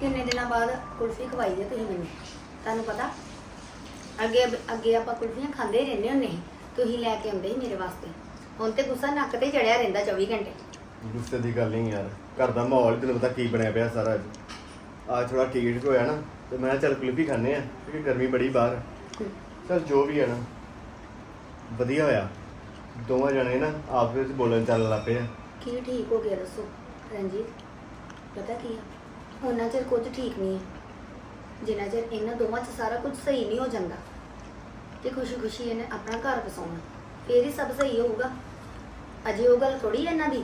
ਕਿੰਨੇ ਦਿਨਾਂ ਬਾਅਦ ਕੁਲਫੀ ਖਵਾਈ ਜੇ ਤੁਸੀਂ ਮੈਨੂੰ? ਤੁਹਾਨੂੰ ਪਤਾ? ਅੱਗੇ ਅੱਗੇ ਆਪਾਂ ਕੁਲਫੀਆਂ ਖਾਂਦੇ ਹੀ ਰਹਿੰਦੇ ਹੁੰਦੇ ਸੀ। ਤੁਸੀਂ ਲੈ ਕੇ ਆਉਂਦੇ ਸੀ ਮੇਰੇ ਵਾਸਤੇ। ਹੁਣ ਤੇ ਗੁੱਸਾ ਨੱਕ ਤੇ ਚੜਿਆ ਰਹਿੰਦਾ 24 ਘੰਟੇ। ਗੁੱਸੇ ਦੀ ਗੱਲ ਨਹੀਂ ਯਾਰ। ਘਰ ਦਾ ਮਾਹੌਲ ਤੈਨੂੰ ਪਤਾ ਕੀ ਬਣਿਆ ਪਿਆ ਸਾਰਾ ਅੱਜ। ਅੱਜ ਥੋੜਾ ਠੀਕ ਹੋਇਆ ਨਾ ਤੇ ਮੈਂ ਕਿਹਾ ਚੱਲ ਕੁਲਫੀ ਖਾਣੇ ਆ ਕਿਉਂਕਿ ਗਰਮੀ ਬੜੀ ਬਾਹਰ। ਚੱਲ ਜੋ ਵੀ ਹੈ ਨਾ ਵਧੀਆ ਹੋਇਆ। ਦੋਵਾਂ ਜਣੇ ਨਾ ਆਪਸ ਵਿੱਚ ਬੋਲਣ ਚੱਲਣ ਲੱਗ ਪਏ ਆ। ਕੀ ਠੀਕ ਹੋ ਗਿਆ ਦੱਸੋ ਰਣਜੀਤ? ਪਤਾ ਕੀ ਆ? ਉਹਨਾਂ ਚਿਰ ਕੁਝ ਠੀਕ ਨਹੀਂ ਹੈ। ਜਿੰਨਾ ਚਿਰ ਇਹਨਾਂ ਦੋਵਾਂ 'ਚ ਸਾਰਾ ਕੁਝ ਸਹੀ ਨਹੀਂ ਹੋ ਜਾਂਦਾ ਤੇ ਖੁਸ਼ੀ ਖੁਸ਼ੀ ਇਹਨੇ ਆਪਣਾ ਘਰ ਵਸਾਉਣਾ ਫੇਰ ਹੀ ਸਭ ਸਹੀ ਹੋਊਗਾ। ਅਜੇ ਉਹ ਗੱਲ ਥੋੜੀ ਇਹਨਾਂ ਦੀ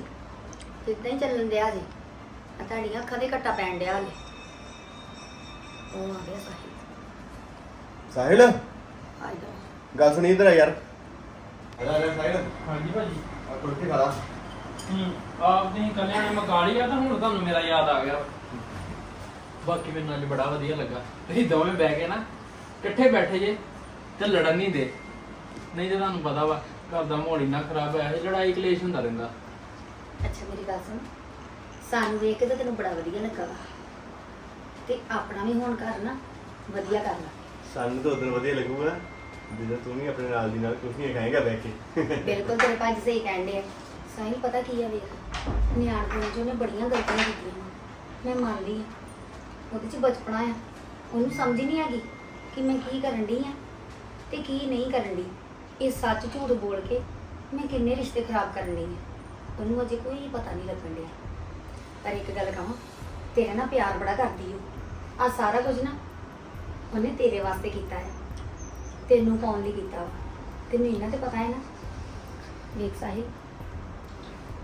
ਇਦਾਂ ਹੀ ਚੱਲਣ ਦਿਆ ਜੇ ਆ ਤੁਹਾਡੀਆਂ ਅੱਖਾਂ ਦੇ ਘੱਟਾ ਪੈਣ ਡਿਆ ਹਲੇ ਉਹ ਆ ਗਿਆ ਸਾਹਿਲ। ਸਾਹਿਲ? ਆਈ ਦਾ ਗੱਲ ਸੁਣੀ ਇਧਰ ਆ ਯਾਰ। ਅਰੇ ਅਰੇ ਸਾਹਿਲ। ਹਾਂਜੀ ਭਾਜੀ। ਆ ਕੁਲਫੀ ਖਾ ਲਾ ਹੂੰ ਆਪ ਦੀ ਕੱਲਿਆਂ ਨੇ ਮਕਾ ਲਈ ਆ ਤਾਂ ਹੁਣ ਤੁਹਾਨੂੰ ਮੇਰਾ ਯਾਦ ਆ ਗਿਆ। ਬਾਕੀ ਮੈਨੂੰ ਅੱਜ ਬੜਾ ਵਧੀਆ ਲੱਗਾ। ਤੁਸੀਂ ਦੋਵੇਂ ਬਹਿ ਕੇ ਨਾ ਇਕੱਠੇ ਬੈਠੇ ਜੇ ਤੇ ਲੜਨ ਨਹੀਂ ਦੇ। ਨਹੀਂ ਤੇ ਤੁਹਾਨੂੰ ਪਤਾ ਵਾ ਘਰ ਦਾ ਮਾਹੌਲ ਇੰਨਾ ਖਰਾਬ ਹੈ ਲੜਾਈ ਕਲੇਸ਼ ਹੁੰਦਾ ਰਹਿੰਦਾ। ਅੱਛਾ ਮੇਰੀ ਗੱਲ ਸੁਣ। ਸਾਨੂੰ ਵੇਖ ਕੇ ਤਾਂ ਤੈਨੂੰ ਬੜਾ ਵਧੀਆ ਲੱਗਾ ਵਾ। ਤੇ ਆਪਣਾ ਵੀ ਹੁਣ ਘਰ ਨਾ ਵਧੀਆ ਕਰਨਾ। ਸਾਨੂੰ ਤਾਂ ਉਦੋਂ ਵਧੀਆ ਲੱਗੂਗਾ ਜਦੋਂ ਤੂੰ ਵੀ ਆਪਣੇ ਨਾਲ ਦੀ ਨਾਲ ਕੁਲਫੀਆਂ ਖਾਏਗਾ ਬਹਿ ਕੇ। ਬਿਲਕੁਲ ਤੇਰੇ ਭਾਜੀ ਸਹੀ ਕਹਿੰਦੇ ਆ। ਸਾਹਿਲ ਪਤਾ ਕੀ ਆ ਵੇਖ ਨਿਆਣ ਕੋਲ ਜੋ ਨੇ ਬੜੀਆਂ ਗਲਤੀਆਂ ਕੀਤੀਆਂ ਵਾਂ। ਮੈਂ ਮੰਨਦੀ ਆ। ਉਹਦੇ ਚ ਬਚਪਨਾ ਆ। ਉਹਨੂੰ ਸਮਝ ਹੀ ਨਹੀਂ ਆ ਗਈ ਕਿ ਮੈਂ ਕੀ ਕਰਨ ਡਈ ਆ ਤੇ ਕੀ ਨਹੀਂ ਕਰਨ ਡਈ। ਇਹ ਸੱਚ ਝੂਠ ਬੋਲ ਕੇ ਮੈਂ ਕਿੰਨੇ ਰਿਸ਼ਤੇ ਖਰਾਬ ਕਰਨ ਡਈ ਆ। ਉਹਨੂੰ ਅਜੇ ਕੋਈ ਪਤਾ ਨਹੀਂ ਲੱਗਣ ਡਿਆ। ਪਰ ਇੱਕ ਗੱਲ ਕਹਾਂ, ਤੇਰਾ ਨਾ ਪਿਆਰ ਬੜਾ ਕਰਦੀ ਉਹ ਆ ਸਾਰਾ ਕੁਝ ਨਾ ਉਹਨੇ ਤੇਰੇ ਵਾਸਤੇ ਕੀਤਾ ਹੈ ਤੈਨੂੰ ਪਾਉਣ ਲਈ ਕੀਤਾ ਵਾ? ਤੈਨੂੰ ਇਹਨਾਂ ਤੇ ਪਤਾ ਹੈ ਨਾ? ਵੇਖ ਸਾਹਿਲ,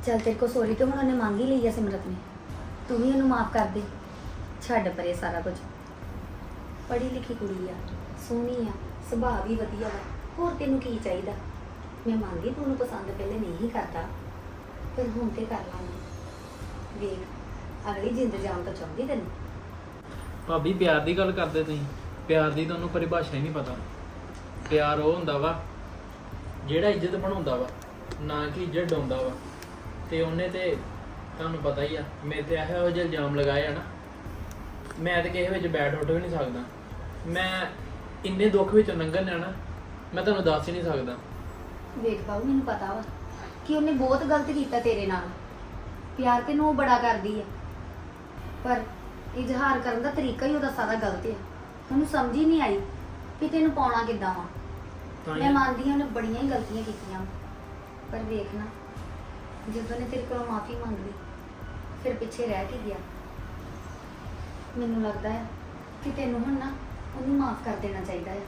ਚੱਲ ਤੇਰੇ ਕੋ ਸੋਰੀ ਤੇ ਹੁਣ ਉਹਨੇ ਮੰਗ ਹੀ ਲਈ ਆ ਸਿਮਰਤ ਨੇ। ਤੂੰ ਵੀ ਉਹਨੂੰ ਮਾਫ ਕਰ ਦੇ। ਛੱਡ ਪਰੇ ਸਾਰਾ ਕੁਝ। ਪੜ੍ਹੀ ਲਿਖੀ ਕੁੜੀ ਆ, ਸੋਹਣੀ ਆ, ਸੁਭਾਅ ਵੀ ਵਧੀਆ ਵਾ। ਹੋਰ ਤੈਨੂੰ ਕੀ ਚਾਹੀਦਾ? ਮੈਂ ਮੰਨਦੀ ਤੂੰ ਉਹਨੂੰ ਪਸੰਦ ਪਹਿਲੇ ਨਹੀਂ ਕਰਦਾ ਪਰ ਹੁਣ ਤੇ ਕਰ ਲਾਂਗੀ। ਵੇਖ, ਅਗਲੀ ਜਿੰਦ ਜਾਣ ਤਾਂ ਚਾਹੁੰਦੀ ਤੈਨੂੰ। ਭਾਬੀ, ਪਿਆਰ ਦੀ ਗੱਲ ਕਰਦੇ ਤੁਸੀਂ। ਪਿਆਰ ਦੀ ਤੁਹਾਨੂੰ ਪਰਿਭਾਸ਼ਾ ਹੀ ਨਹੀਂ ਪਤਾ। ਪਿਆਰ ਉਹ ਹੁੰਦਾ ਵਾ, ਜਿਹੜਾ ਇੱਜ਼ਤ ਬਣਾਉਂਦਾ ਵਾ, ਨਾ ਕਿ ਇੱਜ਼ਤ ਡਾਉਂਦਾ ਵਾ। ਤੇ ਉਹਨੇ ਤੇ ਤੁਹਾਨੂੰ ਪਤਾ ਹੀ ਆ, ਮੇਰੇ ਤੇ ਇਹੋ ਜਿਹੇ ਇਲਜ਼ਾਮ ਲਗਾਏ ਆ ਨਾ। ਮੈਂ ਤੇ ਕਿਸੇ ਵਿੱਚ ਬੈਠ ਉੱਠ ਵੀ ਨਹੀਂ ਸਕਦਾ। ਮੈਂ ਇੰਨੇ ਦੁੱਖ ਵਿੱਚੋਂ ਲੰਘਣ ਆ ਨਾ ਮੈਂ ਤੁਹਾਨੂੰ ਦੱਸ ਹੀ ਨਹੀਂ ਸਕਦਾ। ਵੇਖ ਬਾਬੂ ਮੈਨੂੰ ਪਤਾ ਵਾ ਕਿ ਉਹਨੇ ਬਹੁਤ ਗਲਤ ਕੀਤਾ ਤੇਰੇ ਨਾਲ। ਪਿਆਰ ਤੈਨੂੰ ਉਹ ਬੜਾ ਕਰਦੀ ਆ। ਪਰ ਇਜ਼ਹਾਰ ਕਰਨ ਦਾ ਤਰੀਕਾ ਹੀ ਉਹਦਾ ਸਾਰਾ ਗਲਤ ਆ। ਉਹਨੂੰ ਸਮਝ ਹੀ ਨਹੀਂ ਆਈ ਕਿ ਤੈਨੂੰ ਪਾਉਣਾ ਕਿੱਦਾਂ ਵਾ। ਤਾਂ ਹੀ- ਮੈਂ ਮੰਨਦੀ ਹਾਂ ਉਹਨੇ ਬੜੀਆਂ ਹੀ ਗਲਤੀਆਂ ਕੀਤੀਆਂ। ਪਰ ਨਾ ਜਦੋਂ ਨੇ ਤੇਰੇ ਕੋਲੋਂ ਮਾਫੀ ਮੰਗ ਲਈ ਫਿਰ ਪਿੱਛੇ ਰਹਿ ਕੇ ਗਿਆ। ਮੈਨੂੰ ਲੱਗਦਾ ਹੈ ਕਿ ਤੈਨੂੰ ਹੁਣ ਨਾ ਉਹਨੂੰ ਮਾਫ ਕਰ ਦੇਣਾ ਚਾਹੀਦਾ ਹੈ।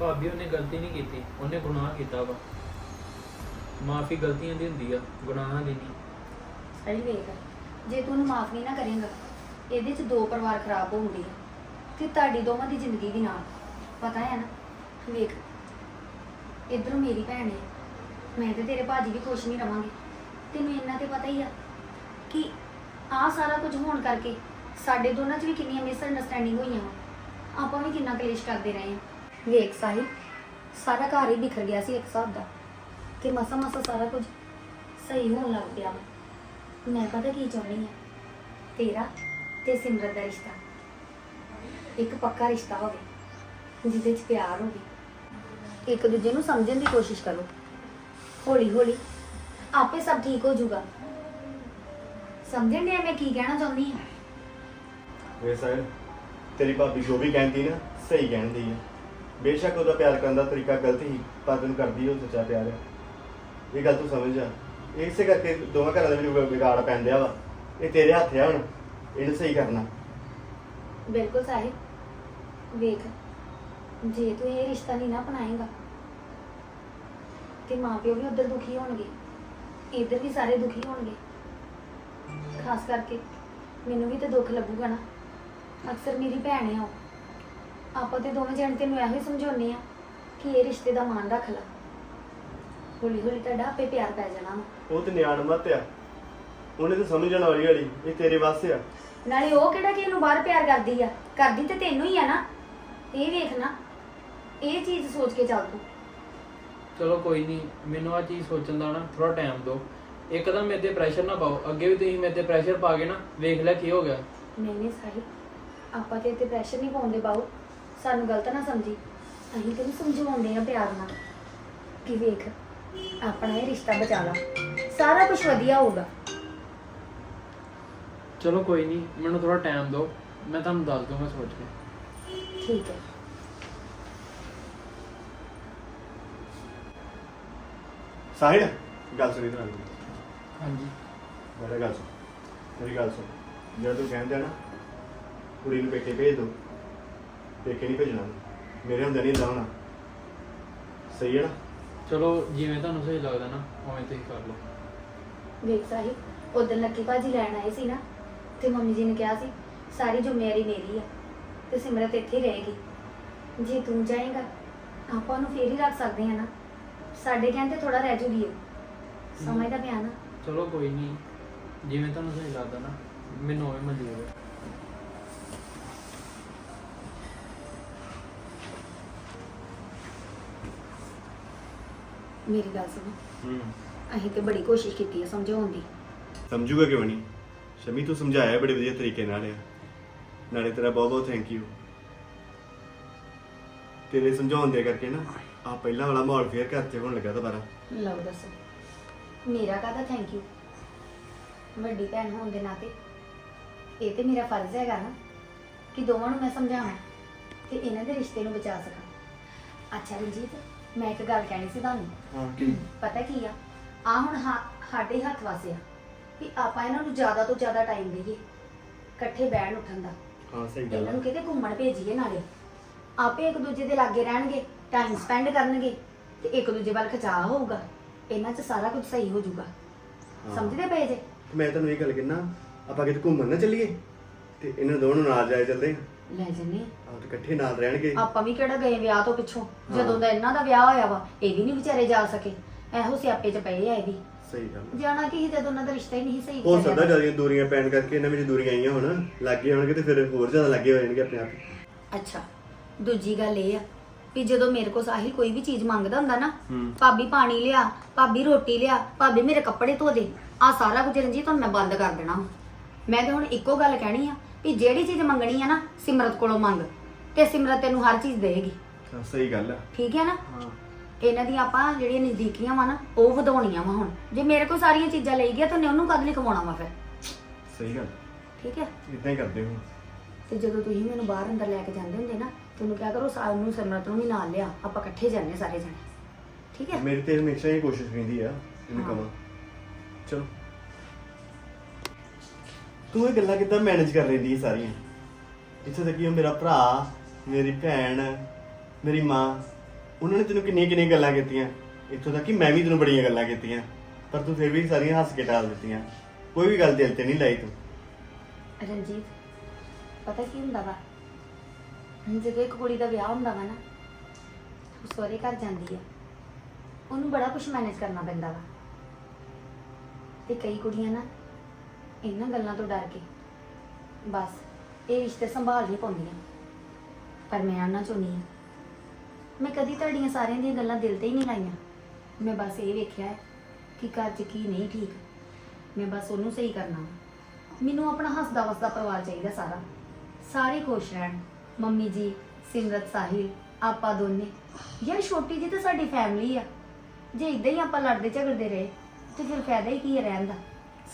ਭਾਬੀ ਉਹਨੇ ਗਲਤੀ ਨਹੀਂ ਕੀਤੀ। ਉਹਨੇ ਗੁਨਾਹ ਕੀਤਾ ਵਾ। ਮਾਫੀ ਗਲਤੀਆਂ ਦੀ ਹੁੰਦੀ ਆ ਗੁਨਾਹਾਂ ਦੀ ਨਹੀਂ। ਸਹੀ ਵੇਖ ਜੇ ਤੂੰ ਉਹਨੂੰ ਮਾਫ ਨਹੀਂ ਨਾ ਕਰੇਂਗਾ ਇਹਦੇ ਚ ਦੋ ਪਰਿਵਾਰ ਖਰਾਬ ਹੋਣਗੇ। ਤੇ ਤੁਹਾਡੀ ਦੋਵਾਂ ਦੀ ਜ਼ਿੰਦਗੀ ਵੀ ਨਾਲ। ਪਤਾ ਹੈ ਨਾ? ਵੇਖ ਇਧਰੋਂ ਮੇਰੀ ਭੈਣ ਹੈ। ਮੈਂ ਤੇ ਤੇਰੇ ਭਾਜੀ ਵੀ ਖੁਸ਼ ਨਹੀਂ ਰਵਾਂਗੇ। ਤੈਨੂੰ ਇੰਨਾ ਤੇ ਪਤਾ ਹੀ ਆ ਕਿ ਆ ਸਾਰਾ ਕੁਝ ਹੋਣ ਕਰਕੇ ਸਾਡੇ ਦੋਨਾਂ 'ਚ ਵੀ ਕਿੰਨੀਆਂ ਮਿਸਅੰਡਰਸਟੈਂਡਿੰਗ ਹੋਈਆਂ ਵਾ। ਆਪਾਂ ਵੀ ਕਿੰਨਾ ਕਲੇਸ਼ ਕਰਦੇ ਰਹੇ ਹਾਂ। ਵੇਖ ਸਾਹਿਬ ਸਾਰਾ ਘਰ ਹੀ ਬਿਖਰ ਗਿਆ ਸੀ ਇੱਕ ਹਿਸਾਬ ਦਾ। ਤੇ ਮਸਾ ਮਸਾ ਸਾਰਾ ਕੁਝ ਸਹੀ ਹੋਣ ਲੱਗ ਪਿਆ ਵਾ। ਮੈਂ ਪਤਾ ਕੀ ਚਾਹੁੰਦੀ ਹਾਂ? ਤੇਰਾ ਤੇ ਸਿਮਰਤ ਦਾ ਰਿਸ਼ਤਾ। ਇੱਕ ਪੱਕਾ ਰਿਸ਼ਤਾ ਹੋਵੇ, ਜਿਹਦੇ 'ਚ ਪਿਆਰ ਹੋਵੇ। ਇੱਕ ਦੂਜੇ ਨੂੰ ਸਮਝਣ ਦੀ ਕੋਸ਼ਿਸ਼ ਕਰੋ। ਹੌਲੀ ਹੌਲੀ ਆਪੇ ਸਭ ਠੀਕ ਹੋ ਜਾਊਗਾ। ਸਮਝਣ ਡਿਆ ਮੈਂ ਕੀ ਕਹਿਣਾ ਚਾਹੁੰਦੀ ਹਾਂ? ਵੇ ਸਾਹਿਲ, ਤੇਰੀ ਭਾਬੀ ਜੋ ਵੀ ਕਹਿੰਦੀ ਨਾ, ਸਹੀ ਕਹਿੰਦੀ ਹੈ ਬੇਸ਼ੱਕ ਉਹਦਾ ਪਿਆਰ ਕਰਨ ਦਾ ਤਰੀਕਾ ਗਲਤ ਹੀ, ਪਰ ਤੈਨੂੰ ਕਰਦੀ ਉਹ ਸੱਚਾ ਪਿਆਰ ਹੈ ਇਹ ਗੱਲ ਤੂੰ ਸਮਝ ਜਾ ਇਸੇ ਕਰਕੇ ਦੋਵਾਂ ਘਰਾਂ ਦੇ ਵਿੱਚ ਵਿਗਾੜ ਪੈਂਦਿਆ ਵਾ। ਇਹ ਤੇਰੇ ਹੱਥ ਆ ਹੁਣ, ਇਹਨੂੰ ਸਹੀ ਕਰਨਾ। ਬਿਲਕੁਲ ਸਾਹਿਬ ਵੇਖ, ਜੇ ਤੂੰ ਇਹ ਰਿਸ਼ਤਾ ਨਹੀਂ ਨਾ ਅਪਣਾਏਗਾ, ਤੇ ਮਾਪਿਓ ਵੀ ਉਧਰ ਦੁਖੀ ਹੋਣਗੇ, ਇੱਧਰ ਵੀ ਸਾਰੇ ਦੁਖੀ ਹੋਣਗੇ। ਖਾਸ ਕਰਕੇ ਮੈਨੂੰ ਵੀ ਤੇ ਦੁੱਖ ਲੱਗੂਗਾ ਨਾ। ਅਕਸਰ ਮੇਰੀ ਭੈਣ ਹੈ ਉਹ। ਆਪਾਂ ਤੇ ਦੋਵੇਂ ਜਣ ਤੈਨੂੰ ਇਹੋ ਹੀ ਸਮਝਾਉਂਦੇ ਆ ਕਿ ਇਹ ਰਿਸ਼ਤੇ ਦਾ ਮਾਣ ਰੱਖ ਲੈ। ਹੌਲੀ ਹੌਲੀ ਤੁਹਾਡਾ ਆਪੇ ਪਿਆਰ ਪੈ ਜਾਣਾ ਵਾ। ਉਹ ਤੇ ਨਿਆਣ ਮਤ ਆ। ਉਹਨੇ ਤਾਂ ਸਮਝ ਜਾਣਾ ਹੌਲੀ ਹੌਲੀ ਇਹ ਤੇਰੇ ਵਾਸਤੇ ਆ। ਨਾਲੇ ਉਹ ਕਿਹੜਾ ਕਿ ਇਹਨੂੰ ਬਾਹਰ ਪਿਆਰ ਕਰਦੀ ਆ? ਕਰਦੀ ਤੇ ਤੈਨੂੰ ਹੀ ਆ ਨਾ। ਇਹ ਵੇਖ ਨਾ ਇਹ ਚੀਜ਼ ਸੋਚ ਕੇ ਚੱਲ ਤੂੰ। ਚਲੋ ਕੋਈ ਨਹੀਂ ਮੈਨੂੰ ਆ ਚੀਜ਼ ਸੋਚਣ ਦਾ ਨਾ ਥੋੜਾ ਟਾਈਮ ਦਿਓ। ਇੱਕਦਮ ਮੇਰੇ ਤੇ ਪ੍ਰੈਸ਼ਰ ਨਾ ਪਾਓ। ਅੱਗੇ ਵੀ ਤੁਸੀਂ ਮੇਰੇ ਤੇ ਪ੍ਰੈਸ਼ਰ ਪਾ ਕੇ ਨਾ ਵੇਖ ਲਿਆ ਕੀ ਹੋ ਗਿਆ। ਨਹੀਂ ਨਹੀਂ ਸਾਹਿਬ ਆਪਾਂ ਤੇ ਇੱਥੇ ਪ੍ਰੈਸ਼ਰ ਨਹੀਂ ਪਾਉਂਦੇ ਬਾਊ। ਸਾਨੂੰ ਗਲਤ ਨਾ ਸਮਝੀ। ਅਸੀਂ ਤੈਨੂੰ ਸਮਝਾਉਂਦੇ ਆ ਪਿਆਰ ਨਾਲ ਕਿ ਵੇਖ ਆਪਣਾ ਇਹ ਰਿਸ਼ਤਾ ਬਚਾ ਲਾ। ਸਾਰਾ ਕੁਝ ਵਧੀਆ ਹੋਊਗਾ। ਚਲੋ ਕੋਈ ਨਹੀਂ ਮੈਨੂੰ ਥੋੜਾ ਟਾਈਮ ਦਿਓ। ਮੈਂ ਤੁਹਾਨੂੰ ਦੱਸ ਦੂੰਗਾ ਸੋਚ ਕੇ। ਠੀਕ ਹੈ। ਸਾਹਿਲ ਗੱਲ ਸੁਣੀ ਤਰਾ ਹਾਂਜੀ। ਮੇਰਾ ਗੱਲ ਸੁਣ। ਮੇਰੀ ਗੱਲ ਸੁਣ। ਜਦੋਂ ਤੂੰ ਕਹਿੰਦਾ ਨਾ ਕੁੜੀ ਨੂੰ ਪੇਕੇ ਭੇਜ ਦੋ। ਪੇਕੇ ਨਹੀਂ ਭੇਜਣਾ। ਮੇਰੇ ਹੁੰਦੇ ਨਹੀਂ ਲਾਉਣਾ ਸਹੀ ਹੈ ਨਾ? ਚਲੋ ਜਿਵੇਂ ਤੁਹਾਨੂੰ ਸਹੀ ਲੱਗਦਾ ਨਾ ਉਵੇਂ ਤੁਸੀਂ ਕਰ ਲਓ। ਵੇਖ ਸਾਹਿਬ ਉਦੋਂ ਲੱਕੀ ਭਾਜੀ ਲੈਣ ਆਏ ਸੀ ਨਾ ਤੇ ਮੰਮੀ ਜੀ ਨੇ ਕਿਹਾ ਸੀ ਸਾਰੀ ਜ਼ਿੰਮੇਵਾਰੀ ਮੇਰੀ ਆ ਤੇ ਸਿਮਰਤ ਇੱਥੇ ਹੀ ਰਹੇਗੀ। ਜੇ ਤੂੰ ਜਾਏਗਾ ਆਪਾਂ ਨੂੰ ਫੇਰ ਹੀ ਰੱਖ ਸਕਦੇ ਆ ਨਾ। ਸਾਡੇ ਕਹਿੰਦੇ ਥੋੜਾ ਰਹਿ ਜੂਗੀ ਉਹ। ਸਮਝਦਾ ਪਿਆ ਨਾ? ਚਲੋ ਕੋਈ ਨਹੀਂ। ਜਿਵੇਂ ਤੁਹਾਨੂੰ ਸਹੀ ਲੱਗਦਾ ਨਾ ਮੈਨੂੰ ਉਵੇਂ ਮਨਜ਼ੂਰ ਹੈ। ਮੇਰੀ ਗੱਲ ਸੁਣੋ। ਹੂੰ। ਅਸੀਂ ਤੇ ਬੜੀ ਕੋਸ਼ਿਸ਼ ਕੀਤੀ ਹੈ ਸਮਝਾਉਣ ਦੀ। ਸਮਝੂਗਾ ਕਿਉਂ ਨਹੀਂ? ਸ਼ਮੀ ਤੂੰ ਸਮਝਾਇਆ ਬੜੇ ਵਧੀਆ ਤਰੀਕੇ ਨਾਲ ਆ। ਨਾਲੇ ਤੇਰਾ ਬਹੁਤ ਬਹੁਤ ਥੈਂਕ ਯੂ ਤੇਰੇ ਸਮਝਾਉਣ ਦੇ ਕਰਕੇ ਨਾ ਆ ਪਹਿਲਾਂ ਵਾਲਾ ਮਾਹੌਲ ਫੇਰ ਘਰ 'ਚ ਹੋਣ ਲੱਗਾ ਦੁਬਾਰਾ। ਲਓ ਦੱਸੋ ਮੇਰਾ ਕਾਹਦਾ ਥੈਂਕ ਯੂ ਵੱਡੀ ਭੈਣ ਹੋਣ ਦੇ ਨਾਤੇ ਇਹ ਤੇ ਮੇਰਾ ਫਰਜ਼ ਹੈਗਾ ਨਾ ਕਿ ਦੋਵਾਂ ਨੂੰ ਮੈਂ ਸਮਝਾਵਾਂ ਤੇ ਇਹਨਾਂ ਦੇ ਰਿਸ਼ਤੇ ਨੂੰ ਬਚਾ ਸਕਾਂ। ਅੱਛਾ ਰਣਜੀਤ ਮੈਂ ਇੱਕ ਗੱਲ ਕਹਿਣੀ ਸੀ ਤੁਹਾਨੂੰ। ਹਾਂ ਪਤਾ ਕੀ ਆ? ਆ ਹੁਣ ਹਾ- ਸਾਡੇ ਹੱਥ ਵਾਸੇ ਆ ਕਿ ਆਪਾਂ ਇਹਨਾਂ ਨੂੰ ਜ਼ਿਆਦਾ ਤੋਂ ਜ਼ਿਆਦਾ ਟਾਈਮ ਦੇਈਏ ਇਕੱਠੇ ਬੈਠਣ ਉੱਠਣ ਦਾ। ਹਾਂ ਸਹੀ ਗੱਲ ਇਹਨਾਂ ਨੂੰ। ਕਿਤੇ ਘੁੰਮਣ ਭੇਜੀਏ ਨਾਲੇ। ਆਪੇ ਇੱਕ ਦੂਜੇ ਦੇ ਲਾਗੇ ਰਹਿਣਗੇ ਟਾਈਮ ਸਪੈਂਡ ਕਰਨਗੇ ਤੇ ਇੱਕ ਦੂਜੇ ਵੱਲ ਖਿਚਾਅ ਹੋਊਗਾ। ਇਹਨਾਂ 'ਚ ਸਾਰਾ ਕੁਝ ਸਹੀ ਹੋ ਜਾਊਗਾ। ਹਾਂ। ਸਮਝਦੇ ਪਏ ਜੇ? ਮੈਂ ਤੁਹਾਨੂੰ ਇਹ ਗੱਲ ਕਹਿਣਾ ਆਪਾਂ ਕਿਤੇ ਘੁੰਮਣ ਨਾ ਚੱਲੀਏ ਤੇ ਇਹਨਾਂ ਦੋਨੋਂ ਨਾਲ ਜਾਏ ਚੱਲਦੇ ਲੈ ਜੰਨੇ ਆ ਤੇ ਇਕੱਠੇ ਨਾਲ ਰਹਿਣਗੇ ਆਪਾਂ ਵੀ ਕਿਹੜਾ ਗਏ ਵਿਆਹ ਤੋਂ ਪਿੱਛੋਂ ਹਾਂ। ਜਦੋਂ ਦਾ ਇਹਨਾਂ ਦਾ ਵਿਆਹ ਹੋਇਆ ਵਾ ਇਹ ਵੀ ਨਹੀਂ ਵਿਚਾਰੇ ਜਾ ਸਕੇ ਇਹੋ ਸਿਆਪੇ 'ਚ ਪਏ ਆ ਇਹ ਵੀ ਸਹੀ ਗੱਲ ਆ। ਜਾਣਾ ਕਿ ਸੀ ਜਦੋਂ ਉਹਨਾਂ ਦਾ ਰਿਸ਼ਤਾ ਹੀ ਨਹੀਂ ਸਹੀ ਹੋ ਸਕਦਾ। ਜ਼ਿਆਦਾ ਦੂਰੀਆਂ ਪੈਣ ਕਰਕੇ ਇਹਨਾਂ ਵਿੱਚ ਦੂਰੀਆਂ ਆਈਆਂ ਹੁਣ ਲੱਗੇ ਹੋਣਗੇ ਤੇ ਫਿਰ ਹੋਰ ਜ਼ਿਆਦਾ ਲੱਗੇ ਹੋ ਜਾਣਗੇ ਆਪਣੇ ਆਪ ਅੱਛਾ ਦੂਜੀ ਗੱਲ ਇਹ ਆ ਵੀ ਜਦੋਂ ਮੇਰੇ ਕੋਲ ਸਾਹਿਲ ਕੋਈ ਵੀ ਚੀਜ਼ ਮੰਗਦਾ ਹੁੰਦਾ ਨਾ ਹੂੰ ਭਾਬੀ ਪਾਣੀ ਲਿਆ ਭਾਬੀ ਰੋਟੀ ਲਿਆ ਭਾਬੀ ਮੇਰੇ ਕੱਪੜੇ ਧੋ ਦੇ ਆ ਸਾਰਾ ਕੁਝ ਰਣਜੀਤ ਹੁਣ ਮੈਂ ਬੰਦ ਕਰ ਦੇਣਾ ਵਾ। ਮੈਂ ਤੇ ਹੁਣ ਇੱਕੋ ਗੱਲ ਕਹਿਣੀ ਆ ਵੀ ਜਿਹੜੀ ਚੀਜ਼ ਮੰਗਣੀ ਆ ਨਾ ਸਿਮਰਤ ਕੋਲੋਂ ਮੰਗ ਤੇ ਸਿਮਰਤ ਤੈਨੂੰ ਹਰ ਚੀਜ਼ ਦੇਗੀ। ਹਾਂ, ਸਹੀ ਗੱਲ ਆ। ਠੀਕ ਹੈ ਨਾ? ਹਾਂ। ਇਹਨਾਂ ਦੀਆਂ ਆਪਾਂ ਜਿਹੜੀਆਂ ਨਜ਼ਦੀਕੀਆਂ ਵਾ ਨਾ ਉਹ ਵਧਾਉਣੀਆਂ ਵਾ ਹੁਣ। ਜੇ ਮੇਰੇ ਕੋਲ ਸਾਰੀਆਂ ਚੀਜ਼ਾਂ ਲਈ ਗਿਆ ਤਾਂ ਉਹਨੇ ਉਹਨੂੰ ਕਦ ਲਈ ਕਮਾਉਣਾ ਵਾ ਫਿਰ? ਸਹੀ ਗੱਲ। ਠੀਕ ਹੈ ਇਦਾਂ ਹੀ ਕਰਦੇ ਹੋ ਤੇ ਜਦੋਂ ਤੁਸੀਂ ਮੈਨੂੰ ਬਾਹਰ ਅੰਦਰ ਲੈ ਕੇ ਜਾਂਦੇ ਹੁੰਦੇ ਨਾ ਤੁਹਾਨੂੰ ਕਿਹਾ ਕਰੋ ਸਾਰ ਨੂੰ ਸਿਮਰਤ ਨੂੰ ਵੀ ਨਾਲ ਲਿਆ ਆਪਾਂ ਇਕੱਠੇ ਜਾਂਦੇ ਸਾਰੇ ਜਣੇ। ਠੀਕ ਹੈ ਮੇਰੀ ਤੇ ਹਮੇਸ਼ਾ ਹੀ ਕੋਸ਼ਿਸ਼ ਰਹਿੰਦੀ ਆ ਇਹਨੂੰ ਹਾਂ। ਕਵਾਂ ਚਲੋ। ਤੂੰ ਇਹ ਗੱਲਾਂ ਕਿੱਦਾਂ ਮੈਨੇਜ ਕਰ ਲੈਂਦੀ ਹੈ ਸਾਰੀਆਂ? ਇੱਥੇ ਤੱਕ ਕਿ ਉਹ ਮੇਰਾ ਭਰਾ, ਮੇਰੀ ਭੈਣ, ਮੇਰੀ ਮਾਂ, ਉਹਨਾਂ ਨੇ ਤੈਨੂੰ ਕਿੰਨੀਆਂ ਕਿੰਨੀਆਂ ਗੱਲਾਂ ਕੀਤੀਆਂ? ਇੱਥੋਂ ਤੱਕ ਕਿ ਮੈਂ ਵੀ ਤੈਨੂੰ ਬੜੀਆਂ ਗੱਲਾਂ ਕੀਤੀਆਂ। ਪਰ ਤੂੰ ਫਿਰ ਵੀ ਸਾਰੀਆਂ ਹੱਸ ਕੇ ਟਾਲ ਦਿੱਤੀਆਂ। ਕੋਈ ਵੀ ਗੱਲ ਦਿਲ ਤੇ ਨਹੀਂ ਲਾਈ ਤੂੰ। ਰਣਜੀਤ, ਪਤਾ ਕੀ ਹੁੰਦਾ ਵਾ? ਜਦੋਂ ਇੱਕ ਕੁੜੀ ਦਾ ਵਿਆਹ ਹੁੰਦਾ ਵਾ ਨਾ, ਉਹ ਸਹੁਰੇ ਘਰ ਜਾਂਦੀ ਆ। ਉਹਨੂੰ ਬੜਾ ਕੁਝ ਮੈਨੇਜ ਕਰਨਾ ਪੈਂਦਾ ਵਾ। ਤੇ ਕਈ ਕੁੜੀਆਂ ਨਾ ਇਹਨਾਂ ਗੱਲਾਂ ਤੋਂ ਡਰ ਕੇ। ਬਸ, ਇਹ ਰਿਸ਼ਤੇ ਸੰਭਾਲ ਨਹੀਂ ਪਾਉਂਦੀਆਂ। ਪਰ ਮੈਂ ਉਹਨਾਂ ਚੋਂ ਨਹੀਂ ਹਾਂ। ਮੈਂ ਕਦੀ ਤੁਹਾਡੀਆਂ ਸਾਰਿਆਂ ਦੀਆਂ ਗੱਲਾਂ ਦਿਲ ਤੇ ਹੀ ਨਹੀਂ ਲਾਈਆਂ। ਮੈਂ ਬਸ ਇਹ ਵੇਖਿਆ ਹੈ ਕਿ ਘਰ 'ਚ ਕੀ ਨਹੀਂ ਠੀਕ। ਮੈਂ ਬਸ ਉਹਨੂੰ ਸਹੀ ਕਰਨਾ ਵਾ। ਮੈਨੂੰ ਆਪਣਾ ਹੱਸਦਾ ਵਸਦਾ ਪਰਿਵਾਰ ਚਾਹੀਦਾ ਸਾਰਾ। ਸਾਰੇ ਖੁਸ਼ ਰਹਿਣ। ਮੰਮੀ ਜੀ, ਸਿਮਰਤ ਸਾਹਿਲ, ਆਪਾਂ ਦੋਨੇ। ਯਾਰ ਛੋਟੀ ਜੀ ਤਾਂ ਸਾਡੀ ਫੈਮਿਲੀ ਆ। ਜੇ ਇਦਾਂ ਹੀ ਆਪਾਂ ਲੜਦੇ ਝਗੜਦੇ ਰਹੇ, ਤੇ ਫਿਰ ਫਾਇਦਾ ਹੀ ਕੀ ਹੈ ਰਹਿਣ ਦਾ?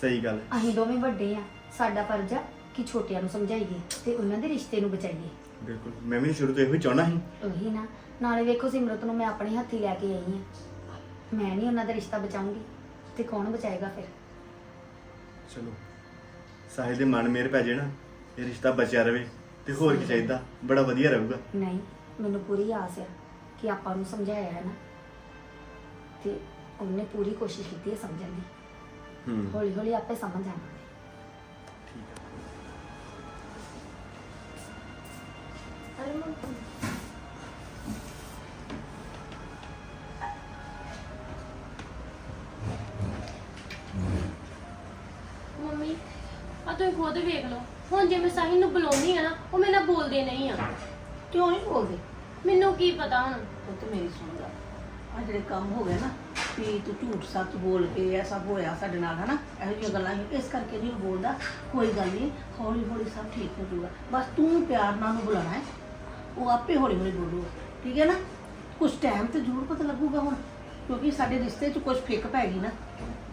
ਸਹੀ ਗੱਲ ਅਸੀਂ ਦੋਵੇਂ ਵੱਡੇ ਆ ਸਾਡਾ ਫਰਜ਼ ਆ ਕਿ ਛੋਟਿਆਂ ਨੂੰ ਸਮਝਾਈਏ ਤੇ ਉਹਨਾਂ ਦੇ ਰਿਸ਼ਤੇ ਨੂੰ ਬਚਾਈਏ। ਬਿਲਕੁਲ। ਮੈਂ ਵੀ ਸ਼ੁਰੂ ਤੋਂ ਇਹੋ ਹੀ ਚਾਹਣਾ ਸੀ। ਉਹੀ ਨਾ। ਨਾਲੇ ਵੇਖੋ ਸਿਮਰਤ ਨੂੰ ਮੈਂ ਆਪਣੇ ਹੱਥੀ ਲੈ ਕੇ ਆਈ ਆ ਮੈਂ ਨਹੀਂ ਉਹਨਾਂ ਦਾ ਰਿਸ਼ਤਾ ਬਚਾਉਂਗੀ। ਤੇ ਕੌਣ ਬਚਾਏਗਾ ਫਿਰ? ਚਲੋ। ਸਾਹਿਲ ਦੇ ਮਨ ਮੇਰ ਪੈ ਜੇ ਨਾ ਇਹ ਰਿਸ਼ਤਾ ਬਚਿਆ ਰਵੇ ਤੇ ਹੋਰ ਕੀ ਚਾਹੀਦਾ? ਬੜਾ ਵਧੀਆ ਰਹੂਗਾ। ਨਹੀਂ ਮੈਨੂੰ ਪੂਰੀ ਆਸ ਆ ਕਿ ਆਪਾਂ ਨੂੰ ਸਮਝਾਇਆ ਹੈ ਨਾ। ਤੇ ਉਹਨੇ ਪੂਰੀ ਕੋਸ਼ਿਸ਼ ਕੀਤੀ ਹੈ ਸਮਝਣ ਦੀ। ਹੂੰ ਹੌਲੀ ਹੌਲੀ ਆਪੇ ਸਮਝ ਅਰੇ ਮੰਮੀ ਮੰਮੀ ਆ ਤੁਸੀਂ ਖੁਦ ਵੇਖ ਲਓ। ਹੁਣ ਜੇ ਮੈਂ ਸਾਹਿਲ ਨੂੰ ਬੁਲਾਉਣੀ ਆ ਨਾ ਉਹ ਮੇਰੇ ਨਾਲ ਬੋਲਦੇ ਨਹੀਂ ਆ। ਕਿਉਂ ਨਹੀਂ ਬੋਲਦੇ? ਮੈਨੂੰ ਕੀ ਪਤਾ ਹੁਣ? ਉਹ ਤੇ ਮੇਰੀ ਸੁਣ ਲਾ। ਆ ਜਿਹੜੇ ਕੰਮ ਹੋ ਗਏ ਨਾ ਵੀ ਤੂੰ ਝੂਠ ਸੱਚ ਬੋਲ ਕੇ ਇਹ ਸਭ ਹੋਇਆ ਸਾਡੇ ਨਾਲ ਹਨਾ? ਇਹੋ ਜਿਹੀਆਂ ਗੱਲਾਂ ਸੀ। ਇਸ ਕਰਕੇ ਨਹੀਂ ਉਹ ਬੋਲਦਾ ਕੋਈ ਗੱਲ ਨਹੀਂ ਹੌਲੀ ਹੌਲੀ ਸਭ ਠੀਕ ਹੋ ਜਾਊਗਾ। ਬਸ ਤੂੰ ਪਿਆਰ ਨਾਲ ਉਹਨੂੰ ਬੁਲਾਣਾ ਹੈ। ਉਹ ਆਪੇ ਹੌਲੀ ਹੌਲੀ ਬੋਲੂਗਾ ਠੀਕ ਹੈ ਨਾ? ਕੁਝ ਟਾਈਮ ਤੇ ਜ਼ਰੂਰ ਪਤਾ ਲੱਗੂਗਾ ਹੁਣ ਕਿਉਂਕਿ ਸਾਡੇ ਰਿਸ਼ਤੇ 'ਚ ਕੁਝ ਫਿੱਕ ਪੈ ਗਈ ਨਾ।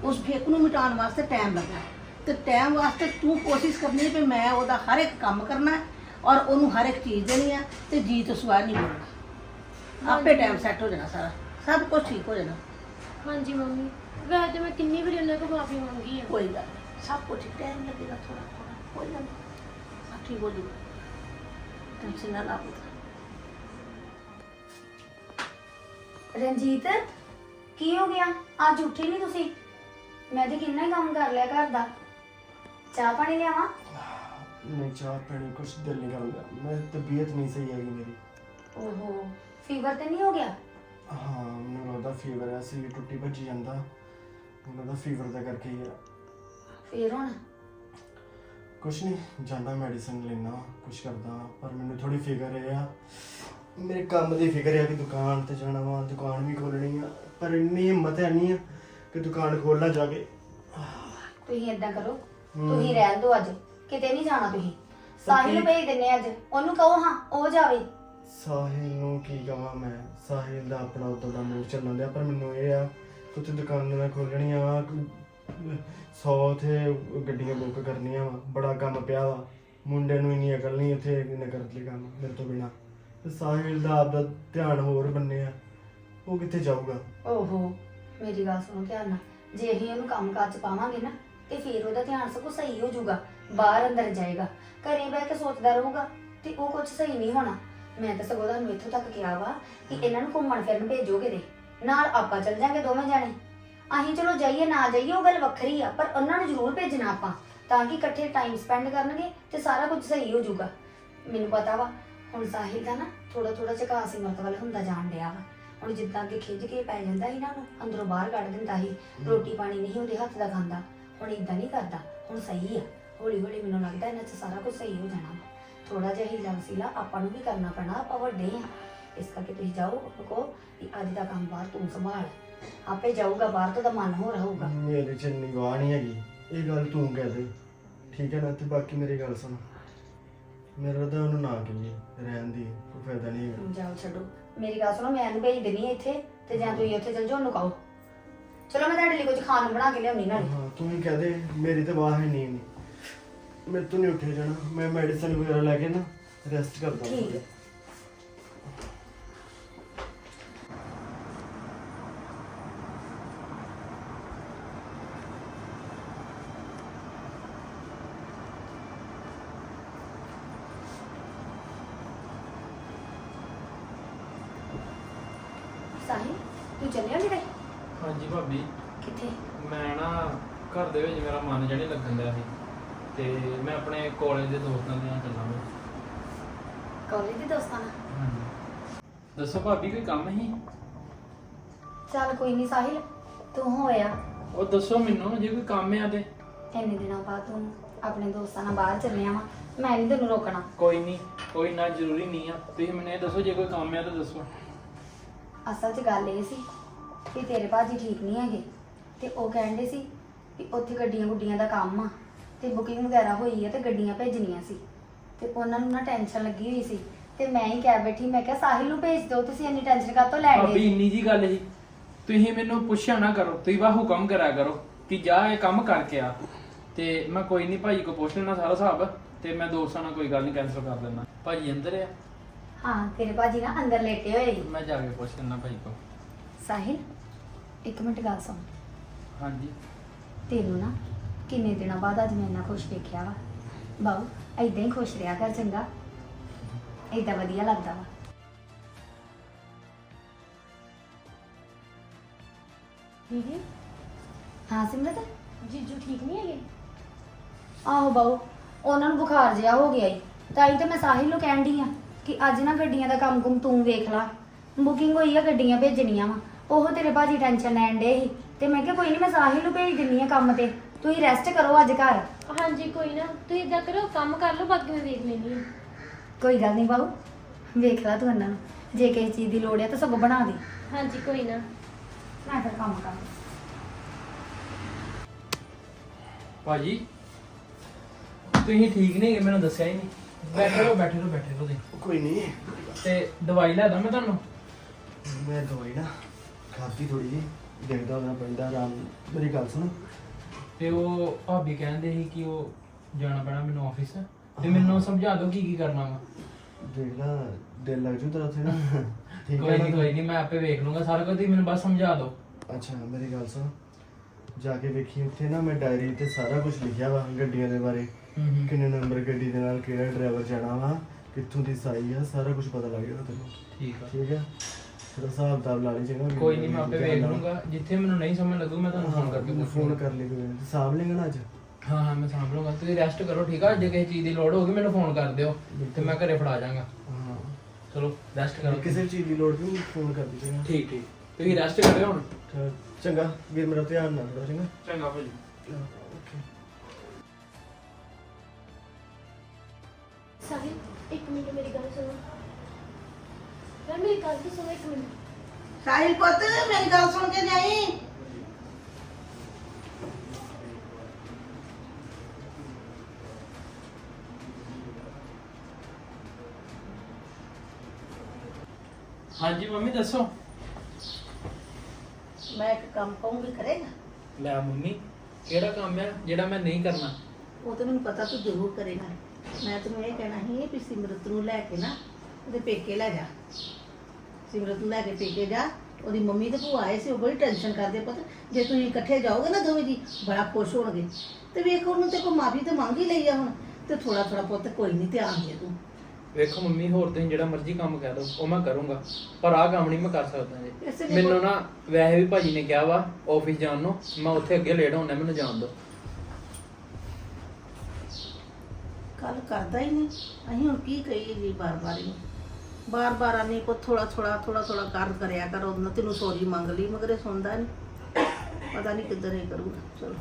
ਉਸ ਫਿੱਕ ਨੂੰ ਮਿਟਾਉਣ ਵਾਸਤੇ ਟਾਈਮ ਲੱਗਣਾ ਤੇ ਟਾਈਮ ਵਾਸਤੇ ਤੂੰ ਕੋਸ਼ਿਸ਼ ਕਰਨੀ ਹੈ ਵੀ ਮੈਂ ਉਹਦਾ ਹਰ ਇੱਕ ਕੰਮ ਕਰਨਾ ਹੈ ਔਰ ਉਹਨੂੰ ਹਰ ਇੱਕ ਚੀਜ਼ ਦੇਣੀ ਹੈ ਤੇ ਜੀ ਤੋਂ ਸਵਾ ਨਹੀਂ ਬੋਲਣਾ ਆਪੇ ਟਾਈਮ ਸੈੱਟ ਹੋ ਜਾਣਾ ਸਾਰਾ। ਸਭ ਕੁਝ ਠੀਕ ਹੋ ਜਾਣਾ। ਹਾਂਜੀ ਮੰਮੀ। ਵੈਸੇ ਤੇ ਮੈਂ ਕਿੰਨੀ ਵਾਰੀ ਉਹਨਾਂ ਕੋਲ ਮਾਫੀ ਮੰਗੀ ਆ। ਕੋਈ ਗੱਲ ਨਹੀਂ ਸਭ ਕੁਝ ਟਾਈਮ ਲੱਗੇਗਾ ਥੋੜਾ ਥੋੜਾ ਕੋਈ ਗੱਲ ਨਹੀਂ। ਹੋ ਜਾਊਗਾ ਟੈਨਸ਼ਨ ਨਾ ਲਾ ਪੁੱਤ। ਰਣਜੀਤ ਕੀ ਹੋ ਗਿਆ? ਅੱਜ ਉੱਠੇ ਨਹੀਂ ਤੁਸੀਂ? ਮੈਂ ਤੇ ਕਿੰਨਾ ਹੀ ਕੰਮ ਕਰ ਲਿਆ ਘਰ ਦਾ। ਚਾਹ ਪਾਣੀ ਲਿਆਵਾਂ? ਨਹੀਂ ਚਾਹ ਪੀਣੀ ਕੁਛ ਦਿਲ ਨਹੀਂ ਕਰਦਾ। ਮੈਂ ਤਬੀਅਤ ਨਹੀਂ ਸਹੀ ਹੈਗੀ ਮੇਰੀ। ਓਹੋ ਫੀਵਰ ਤੇ ਨਹੀਂ ਹੋ ਗਿਆ? ਹਾਂ ਮੈਨੂੰ ਲੱਗਦਾ ਫੀਵਰ ਹੈ ਸੀ ਟੁੱਟੀ ਭੱਜੀ ਜਾਂਦਾ। ਮੈਨੂੰ ਲੱਗਦਾ ਫੀਵਰ ਦਾ ਕਰਕੇ ਹੀ ਆ। ਫੇਰ ਹੁਣ? ਕੁਛ ਨਹੀਂ ਜਾਂਦਾ ਮੈਡੀਸਿਨ ਲੈਣਾ ਕੁਛ ਕਰਦਾ ਪਰ ਮੈਨੂੰ ਥੋੜੀ ਫਿਕਰ ਹੈ ਆ। ਮੇਰੇ ਕੰਮ ਦੀ ਫਿਕਰ ਹੈ ਕਿ ਦੁਕਾਨ ਤੇ ਜਾਣਾ ਵਾ ਦੁਕਾਨ ਵੀ ਖੋਲਣੀ ਆ ਪਰ ਇੰਨੀ ਹਿੰਮਤ ਹੈ ਨਹੀਂ ਆ ਕਿ ਦੁਕਾਨ ਖੋਲਣਾ ਜਾ ਕੇ ਤੁਸੀਂ ਏਦਾਂ ਕਰੋ। ਤੁਸੀਂ ਰਹਿਣ ਦਿਓ ਅੱਜ ਕਿਤੇ ਨਹੀਂ ਜਾਣਾ ਤੁਸੀਂ। ਸਾਹਿਲ ਨੂੰ ਭੇਜ ਦਿੰਨੇ ਅੱਜ ਉਹਨੂੰ ਕਹੋ ਹਾਂ ਉਹ ਜਾਵੇ। ਸਾਹਿਲ ਨੂੰ ਕੀ ਕਹਾਂ ਮੈਂ? ਸਾਹਿਲ ਦਾ ਆਪਣਾ ਉਦੋਂ ਦਾ ਮੂਡ ਚੱਲਣ ਦਿਆ, ਪਰ ਮੈਨੂੰ ਇਹ ਆ ਕਿ ਉੱਥੇ ਦੁਕਾਨ ਮੈਂ ਖੋਲਣੀ ਤੇ ਗੱਡੀਆਂ ਬੁੱਕ ਕਰਨੀਆਂ ਵਾ, ਬੜਾ ਕੰਮ ਪਿਆ ਵਾ। ਮੁੰਡੇ ਨੂੰ ਇੰਨੀ ਅਕਲ ਨਹੀਂ ਉੱਥੇ ਇਹਨੇ ਲਈ ਕੰਮ, ਮੇਰੇ ਤੋਂ ਬਿਨਾ। ਤੇ ਸਾਹਿਲ ਦਾ ਆਪਦਾ ਧਿਆਨ ਹੋਰ ਬੰਨੇ ਆ, ਉਹ ਕਿੱਥੇ ਜਾਊਗਾ? ਓਹੋ, ਮੇਰੀ ਗੱਲ ਸੁਣੋ ਧਿਆਨ ਨਾਲ, ਜੇ ਅਸੀਂ ਉਹਨੂੰ ਕੰਮ ਕਾਜ ਚ ਪਾਵਾਂਗੇ ਨਾ, ਤੇ ਫਿਰ ਉਹਦਾ ਧਿਆਨ ਸਗੋਂ ਸਹੀ ਹੋ ਜਾਊਗਾ, ਬਾਹਰ ਅੰਦਰ ਜਾਏਗਾ, ਘਰੇ ਬਹਿ ਕੇ ਸੋਚਦਾ ਰਹੂਗਾ, ਤੇ ਉਹ ਕੁਝ ਸਹੀ ਨਹੀਂ ਹੋਣਾ। ਮੈਂ ਤਾਂ ਸਗੋਂ ਤੁਹਾਨੂੰ ਇੱਥੋਂ ਤੱਕ ਕਿਹਾ ਵਾ ਕਿ ਇਹਨਾਂ ਨੂੰ ਘੁੰਮਣ ਫਿਰਨ ਭੇਜੋ ਕਿਤੇ ਨਾਲ ਆਪਾਂ ਚੱਲ ਜਾਾਂਗੇ ਦੋਵੇਂ ਜਾਣੇ। ਅਸੀਂ ਚਲੋ ਜਾਈਏ ਨਾ ਜਾਈਏ ਉਹ ਗੱਲ ਵੱਖਰੀ ਆ ਪਰ ਉਹਨਾਂ ਨੂੰ ਜ਼ਰੂਰ ਭੇਜਣਾ ਆਪਾਂ ਤਾਂ ਕਿ ਇਕੱਠੇ ਟਾਈਮ ਸਪੈਂਡ ਕਰਨਗੇ ਤੇ ਸਾਰਾ ਕੁਝ ਸਹੀ ਹੋ ਜਾਊਗਾ। ਮੈਨੂੰ ਪਤਾ ਵਾ ਹੁਣ ਸਾਹਿਲ ਦਾ ਨਾ ਥੋੜਾ ਥੋੜਾ ਝੁਕਾਅ ਸਿਮਰਤ ਵੱਲ ਹੁੰਦਾ ਜਾਣ ਡਿਆ ਵਾ। ਹੁਣ ਜਿੱਦਾਂ ਅੱਗੇ ਖਿੱਚ ਕੇ ਪੈ ਜਾਂਦਾ ਸੀ ਨਾ ਉਹਨੂੰ ਅੰਦਰੋਂ ਬਾਹਰ ਕੱਢ ਦਿੰਦਾ ਸੀ। ਰੋਟੀ ਪਾਣੀ ਨਹੀਂ ਉਹਦੇ ਹੱਥ ਦਾ ਖਾਂਦਾ ਹੁਣ ਇਦਾਂ ਨਹੀਂ ਕਰਦਾ ਹੁਣ ਸਹੀ ਆ। ਹੌਲੀ ਹੌਲੀ ਮੈਨੂੰ ਲੱਗਦਾ ਇਹਨਾਂ 'ਚ ਸਾਰਾ ਕੁਝ ਸਹੀ ਹੋ ਜਾਣਾ ਥੋੜਾ ਜਿਹਾ ਹੀਲਾ ਵਸੀਲਾ ਆਪਾਂ ਨੂੰ ਵੀ ਕਰਨਾ ਪੈਣਾ ਆਪਾਂ ਵੱਡੇ ਆ ਇਸ ਕਰਕੇ ਤੁਸੀਂ ਜਾਓ ਉਹਨੂੰ ਕਹੋ ਕਿ ਅੱਜ ਦਾ ਕੰਮ ਬਾਹਰ ਤੂੰ ਸੰਭਾਲ। ਆਪੇ ਜਾਊਗਾ ਬਾਹਰ ਤੋਂ ਦਾ ਮਨ ਹੋ ਰਹੂਗਾ। ਮੇਰੇ ਚ ਇੰਨੀ ਵਾਹ ਨਹੀਂ ਹੈਗੀ। ਇਹ ਗੱਲ ਤੂੰ ਕਹਿ ਦੇ। ਠੀਕ ਹੈ ਨਾ ਤੇ ਬਾਕੀ ਮੇਰੀ ਗੱਲ ਸੁਣ। ਮੇਰਾ ਤਾਂ ਉਹਨੂੰ ਨਾ ਕਹੀਏ ਰਹਿਣ ਦੀ ਕੋਈ ਫਾਇਦਾ ਨਹੀਂ ਹੈਗਾ। ਜਾਓ ਛੱਡੋ। ਮੇਰੀ ਗੱਲ ਸੁਣੋ ਮੈਂ ਇਹਨੂੰ ਭੇਜ ਦੇਣੀ ਆ ਇੱਥੇ ਤੇ ਜਾਂ ਤੁਸੀਂ ਉੱਥੇ ਚਲ ਜਾਓ ਉਹਨੂੰ ਕਹੋ। ਚਲੋ ਮੈਂ ਤੁਹਾਡੇ ਲਈ ਕੁਝ ਖਾਣ ਨੂੰ ਬਣਾ ਕੇ ਲਿਆਉਣੀ ਨਾਲੇ। ਹਾਂ ਤੂੰ ਹੀ ਕਹਿ ਦੇ ਮੇਰੀ ਤਾਂ ਵਾਹ ਹੈ ਨਹੀਂ ਨਹੀਂ ਮੇਰੇ ਤੋਂ ਨਹੀਂ ਉੱਠਿਆ ਜਾਣਾ। ਮੈਂ ਮੈਡੀਸਨ ਵਗੈਰਾ ਲੈ ਕੇ ਨਾ ਰੈਸਟ ਕਰਦਾ ਠੀਕ ਹੈ। ਸਾਹਿਲ ਤੂੰ ਚੱਲਿਆ ਵੀਰੇ ਹਾਂਜੀ ਭਾਬੀ। ਕਿੱਥੇ? ਮੈਂ ਨਾ ਘਰ ਦੇ ਵਿੱਚ ਮੇਰਾ ਮਨ ਜਣੇ ਲੱਗਣ ਡਿਆ ਸੀ। ਤੇ ਮੈਂ ਆਪਣੇ ਕਾਲਜ ਦੇ ਦੋਸਤਾਂ ਦੇ ਨਾਲ ਚੱਲਾਂ ਮੈਂ। ਕਾਲਜ ਦੇ ਦੋਸਤਾਂ ਨਾਲ? ਹਾਂਜੀ। ਦੱਸੋ ਭਾਬੀ ਕੋਈ ਕੰਮ ਸੀ? ਚੱਲ ਕੋਈ ਨਹੀਂ ਸਾਹਿਲ ਤੂੰ ਹੋਇਆ। ਉਹ ਦੱਸੋ ਮੈਨੂੰ ਜੇ ਕੋਈ ਕੰਮ ਆ ਤੇ। ਇੰਨੇ ਦਿਨਾਂ ਬਾਅਦ ਤੂੰ ਆਪਣੇ ਦੋਸਤਾਂ ਨਾਲ ਬਾਹਰ ਚੱਲਿਆ ਵਾ ਮੈਂ ਨਹੀਂ ਤੈਨੂੰ ਰੋਕਣਾ। ਕੋਈ ਨਹੀਂ ਕੋਈ ਨਾ ਜ਼ਰੂਰੀ ਨਹੀਂ ਆ। ਤੁਸੀਂ ਮੈਨੂੰ ਇਹ ਦੱਸੋ ਜੇ ਕੋਈ ਕੰਮ ਆ ਤਾਂ ਦੱਸੋ। ਅਸਲ 'ਚ ਗੱਲ ਇਹ ਸੀ ਕਿ ਤੇਰੇ ਭਾਜੀ ਠੀਕ ਨਹੀਂ ਹੈਗੇ ਤੇ ਉਹ ਕਹਿੰਦੇ ਸੀ ਕਿ ਉੱਥੇ ਗੱਡੀਆਂ ਗੁੱਡੀਆਂ ਦਾ ਕੰਮ ਆ। ਤੇ ਬੁਕਿੰਗ ਵਗੈਰਾ ਹੋਈ ਹੈ ਤੇ ਗੱਡੀਆਂ ਭੇਜਣੀਆਂ ਸੀ। ਤੇ ਉਹਨਾਂ ਨੂੰ ਨਾ ਟੈਨਸ਼ਨ ਲੱਗੀ ਹੋਈ ਸੀ। ਤੇ ਮੈਂ ਹੀ ਕਹਿ ਬੈਠੀ ਮੈਂ ਕਿਹਾ ਸਾਹਿਲ ਨੂੰ ਭੇਜ ਦਿਓ ਤੁਸੀਂ ਇੰਨੀ ਟੈਨਸ਼ਨ ਕਾਹਤੋਂ ਲੈਣ ਭਾਬੀ ਦੇ ਇੰਨੀ ਜੀ ਗੱਲ ਸੀ ਤੁਸੀਂ ਮੈਨੂੰ ਪੁੱਛਿਆ ਨਾ ਕਰੋ ਤੁਸੀਂ ਬਾ ਹੁਕਮ ਕਰਿਆ ਕਰੋ ਕਿ ਜਾ ਇਹ ਕੰਮ ਕਰਕੇ ਆ। ਤੇ ਮੈਂ ਕੋਈ ਨਹੀਂ ਭਾਈ ਕੋ ਪੁੱਛ ਲੈਣਾ ਸਾਰਾ ਹਿਸਾਬ ਤੇ ਮੈਂ ਦੋਸਤਾਂ ਨਾਲ ਕੋਈ ਗੱਲ ਨਹੀਂ ਕੈਨਸਲ ਕਰ ਦਿੰਦਾ। ਭਾਜੀ ਅੰਦਰ ਆ? ਹਾਂ ਤੇਰੇ ਭਾਜੀ ਨਾ ਅੰਦਰ ਲੇਟੇ ਹੋਏ ਸੀ। ਮੈਂ ਜਾ ਕੇ ਪੁੱਛ ਲੈਣਾ ਭਾਈ ਕੋ ਸਾਹਿਲ ਇੱਕ ਮਿੰਟ ਗੱਲ ਸੁਣ। ਹਾਂਜੀ। ਤੈਨੂੰ ਨਾ ਕਿੰਨੇ ਦਿਨਾਂ ਬਾਅਦ ਅੱਜ ਮੈਂ ਇੰਨਾ ਖੁਸ਼ ਵੇਖਿਆ ਵਾ? ਬਾਊ ਐਦਾਂ ਹੀ ਖੁਸ਼ ਰਿਹਾ ਕਰ ਚੰਗਾ। ਐਦਾਂ ਵਧੀਆ ਲੱਗਦਾ ਵਾ। ਦੀਦੀ? ਹਾਂ ਸਿਮਰਤ? ਜੀਜੂ ਠੀਕ ਨਹੀਂ ਹੈਗੇ? ਆਹੋ ਬਾਊ ਉਹਨਾਂ ਨੂੰ ਬੁਖਾਰ ਜਿਹਾ ਹੋ ਗਿਆ ਈ। ਤਾਂ ਹੀ ਤੇ ਮੈਂ ਸਾਹਿਲ ਨੂੰ ਕਹਿਣ ਡਈ ਆ ਕਿ ਅੱਜ ਨਾ ਗੱਡੀਆਂ ਦਾ ਕੰਮ ਕੁਮ ਤੂੰ ਵੇਖ ਲਾ। ਬੁਕਿੰਗ ਹੋਈ ਆ ਗੱਡੀਆਂ ਭੇਜਣੀਆਂ ਵਾ। ਉਹ ਤੇਰੇ ਭਾਜੀ ਟੈਨਸ਼ਨ ਲੈਣ ਡੇ ਸੀ। ਤੇ ਮੈਂ ਕਿਹਾ ਕੋਈ ਨਹੀਂ ਮੈਂ ਸਾਹਿਲ ਨੂੰ ਭੇਜ ਦਿੰਨੀ ਆ ਕੰਮ ਤੇ। ਤੁਸੀਂ ਰੈਸਟ ਕਰੋ ਅੱਜ ਘਰ। ਹਾਂਜੀ ਕੋਈ ਨਾ। ਤੁਸੀਂ ਇਦਾਂ ਕਰੋ ਕੰਮ ਕਰ ਲਓ ਬਾਕੀ ਮੈਂ ਵੇਖ ਲੈਣੀ ਹਾਂ। ਕੋਈ ਗੱਲ ਨਹੀਂ ਬਾਊ ਵੇਖ ਲਾ ਤੂੰ ਇਹਨਾਂ ਨੂੰ ਜੇ ਕਿਸੇ ਚੀਜ਼ ਦੀ ਲੋੜ ਹੈ ਤਾਂ ਸਭ ਬਣਾ ਦੇ। ਹਾਂਜੀ ਕੋਈ ਨਾ। ਮੈਂ ਫਿਰ ਕੰਮ ਕਰ ਭਾਜੀ ਤੁਸੀਂ ਠੀਕ ਨਹੀਂ ਮੈਨੂੰ ਦੱਸਿਆ ਹੀ ਨਹੀਂ। ਬੈਠੇ ਰਹੋ ਬੈਠੇ ਰਹੋ ਬੈਠੇ ਰਹੋ ਤੁਸੀਂ। ਕੋਈ ਨਹੀਂ। ਤੇ ਦਵਾਈ ਲੈ ਦਾਂ ਮੈਂ ਤੁਹਾਨੂੰ? ਮੈਂ ਦਵਾਈ ਨਾ ਖਾਧੀ ਥੋੜੀ ਜੀ ਦੇਖਦਾ ਹੋਣਾ ਪੈਂਦਾ ਆਰਾਮ ਮੇਰੀ ਗੱਲ ਸੁਣ। ਤੇ ਉਹ ਭਾਬੀ ਕਹਿੰਦੇ ਸੀ ਕਿ ਉਹ ਜਾਣਾ ਪੈਣਾ ਮੈਨੂੰ ਆਫਿਸ ਤੇ ਮੈਨੂੰ ਸਮਝਾ ਦਿਓ ਕੀ ਕੀ ਕਰਨਾ ਵਾ। ਲਾ ਦਿਲ ਲੱਗ ਜੂ ਤੇਰਾ ਉੱਥੇ ਨਾ। ਠੀਕ ਕੋਈ ਨਹੀਂ? ਕੋਈ ਨਹੀਂ ਮੈਂ ਆਪੇ ਵੇਖ ਲੂੰਗਾ ਸਾਰਾ ਕੁਝ ਤੁਸੀਂ ਮੈਨੂੰ ਬਸ ਸਮਝਾ ਦਿਓ। ਅੱਛਾ ਮੇਰੀ ਗੱਲ ਸੁਣ। ਜਾ ਕੇ ਵੇਖੀ ਉੱਥੇ ਨਾ ਮੈਂ ਡਾਇਰੀ ਤੇ ਸਾਰਾ ਕੁਝ ਲਿਖਿਆ ਵਾ ਗੱਡੀਆਂ ਦੇ ਬਾਰੇ। ਕਿੰਨੇ ਨੰਬਰ ਗੱਡੀ ਦੇ ਨਾਲ ਕਿਹੜਾ ਡਰਾਈਵਰ ਜਾਣਾ ਵਾ ਕਿੱਥੋਂ ਦੀ ਸਾਈ ਆ ਸਾਰਾ ਕੁਝ ਪਤਾ ਲੱਗ ਜਾਣਾ ਤੈਨੂੰ। ਠੀਕ ਆ। ਠੀਕ ਥੋੜਾ ਹਿਸਾਬ ਕਿਤਾਬ ਲਾ ਲਈ ਚੰਗਾ ਕੋਈ ਨਹੀਂ ਮੈਂ ਆਪੇ ਵੇਖ ਲੂੰਗਾ। ਜਿੱਥੇ ਮੈਨੂੰ ਨਹੀਂ ਸਮਝ ਲੱਗੂ ਮੈਂ ਤੁਹਾਨੂੰ ਫੋਨ ਕਰਕੇ ਪੁੱਛ ਫੋਨ ਕਰ ਲਈ ਕੋਈ। ਸਾਂਭ ਲੇਗਾ ਨਾ ਅੱਜ? ਹਾਂ ਹਾਂ ਮੈਂ ਸਾਂਭ ਲੂੰਗਾ। ਤੁਸੀਂ ਰੈਸਟ ਕਰੋ ਠੀਕ ਆ? ਜੇ ਕਿਸੇ ਚੀਜ਼ ਦੀ ਲੋੜ ਹੋਗੀ ਮੈਨੂੰ ਫੋਨ ਕਰ ਦਿਓ। ਤੇ ਮੈਂ ਘਰੇ ਫੜਾ ਜਾਵਾਂਗਾ। ਹਾਂ। ਚਲੋ ਰੈਸਟ ਕਰੋ। ਕਿਸੇ ਚੀਜ਼ ਦੀ ਲੋੜ ਵੀ ਫੋਨ ਕਰ ਦੀ ਚੰਗਾ। ਠੀਕ ਠੀਕ। ਤੁਸੀਂ ਰੈਸਟ ਕਰਿਓ ਹੁਣ। ਚੰਗਾ। ਵੀਰ ਮੇਰਾ ਧਿਆਨ ਨਾਲ ਥੋੜਾ ਚੰਗਾ। ਚੰਗਾ ਭਾਜੀ। ਓਕੇ। ਸਾਹਿਲ ਇੱਕ ਮਿੰਟ ਮੇਰੀ ਗੱਲ ਸੁਣੋ। ਯਾਰ ਮੇਰੀ ਗੱਲ ਤਾਂ ਸੁਣੋ ਇੱਕ ਮਿੰਟ। ਸਾਹਿਲ ਪੁੱਤ ਮੇਰੀ ਗੱਲ ਸੁਣ ਕੇ ਜਾਈ। ਹਾਂਜੀ ਮੰਮੀ ਦੱਸੋ। ਮੈਂ ਇੱਕ ਕੰਮ ਕਹੂੰਗੀ ਕਰੇਗਾ ਲੈ ਮੰਮੀ ਕਿਹੜਾ ਕੰਮ ਹੈ ਜਿਹੜਾ ਮੈਂ ਨਹੀਂ ਕਰਨਾ? ਉਹ ਤਾਂ ਮੈਨੂੰ ਪਤਾ ਤੂੰ ਜ਼ਰੂਰ ਕਰੇਗਾ। ਮੈਂ ਤੈਨੂੰ ਇਹ ਕਹਿਣਾ ਸੀ ਵੀ ਸਿਮਰਤ ਨੂੰ ਲੈ ਕੇ ਨਾ ਉਹਦੇ ਪੇਕੇ ਲੈ ਜਾ। ਸਿਮਰਤ ਨੂੰ ਲੈ ਕੇ ਪੇਕੇ ਜਾ ਉਹਦੀ ਮੰਮੀ ਤੇ ਭੂਆ ਆਏ ਸੀ ਉਹ ਬੜੀ ਟੈਨਸ਼ਨ ਕਰਦੇ ਪੁੱਤ। ਜੇ ਤੁਸੀਂ ਇਕੱਠੇ ਜਾਓਗੇ ਨਾ ਦੋਵੇਂ ਜੀ ਬੜਾ ਖੁਸ਼ ਹੋਣਗੇ। ਤੇ ਵੇਖ ਉਹਨੂੰ ਤੇ ਕੋਈ ਮਾਫੀ ਤੇ ਮੰਗ ਹੀ ਲਈ ਆ ਹੁਣ। ਤੇ ਥੋੜਾ ਥੋੜਾ ਪੁੱਤ ਕੋਈ ਨਹੀਂ ਧਿਆਨ ਦੇ ਤੂੰ। ਵੇਖੋ ਮੰਮੀ ਹੋਰ ਤੁਸੀਂ ਜਿਹੜਾ ਮਰਜ਼ੀ ਕੰਮ ਕਹਿ ਦਿਓ ਉਹ ਮੈਂ ਕਰੂੰਗਾ। ਪਰ ਆਹ ਕੰਮ ਨਹੀਂ ਮੈਂ ਕਰ ਸਕਦਾ ਜੀ। ਮੈਨੂੰ ਨਾ ਵੈਸੇ ਵੀ ਭਾਜੀ ਨੇ ਕਿਹਾ ਵਾ ਆਫਿਸ ਜਾਣ ਨੂੰ ਮੈਂ ਉੱਥੇ ਅੱਗੇ ਲੇਟ ਹੋਣਾ ਮੈਨੂੰ ਜਾਣ ਦਿਓ। ਕੱਲ ਕਰਦਾ ਹੀ ਨਹੀਂ ਅਸੀਂ ਹੁਣ ਕੀ ਕਹੀਏ ਜੀ ਬਾਰ-ਬਾਰ ਹੀ ਬਾਰ-ਬਾਰ ਆਨੀ ਕੋ ਥੋੜਾ ਥੋੜਾ ਥੋੜਾ ਥੋੜਾ ਕਰ ਕਰਿਆ ਕਰ, ਉਹਨਾਂ ਤੈਨੂੰ ਸੌਰੀ ਮੰਗ ਲਈ, ਮਗਰ ਇਹ ਸੁਣਦਾ ਨਹੀਂ ਪਤਾ ਨਹੀਂ ਕਿੱਧਰ ਇਹ ਕਰੂਗਾ, ਚਲੋ।